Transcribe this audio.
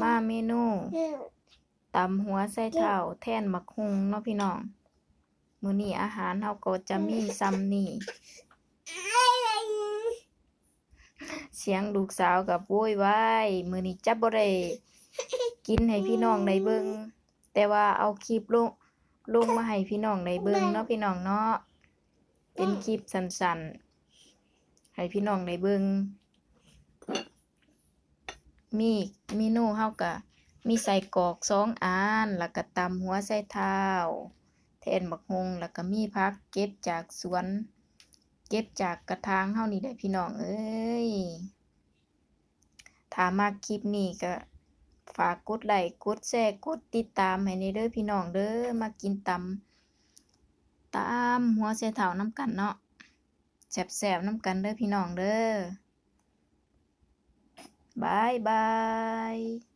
มาเมนูตำหัวไส้เท้าแทนมักฮุงเนาะพี่น้อง มื้อนี้อาหารเฮาก็จะมีซ้ำนี่เสียงลูกสาวกับโวยวายมื้อนี้จะบ่ได้กินให้พี่น้องได้เบิ่งแต่ว่าเอาคลิปลงลงมาให้พี่น้องได้เบิ่งเนาะพี่น้องเนาะเป็นคลิปสั้นๆให้พี่น้องได้เบิ่ง มีเมนูเฮาก็มีใส่กอกสองอันแล้วก็ตำหัวไส้เท้าแทนบักฮงแล้วก็มีผักเก็บจากสวน เก็บจากกระถางเฮานี่ได้พี่น้องเอ้ยถ้ามาคลิปนี้ก็ฝากกดไลค์กดแชร์กดติดตามให้ในเด้อพี่น้องเด้อมากินตำตำหัวไชเท้าน้ำกันเนาะแซ่บๆน้ำกันเด้อพี่น้องเด้อ บายบาย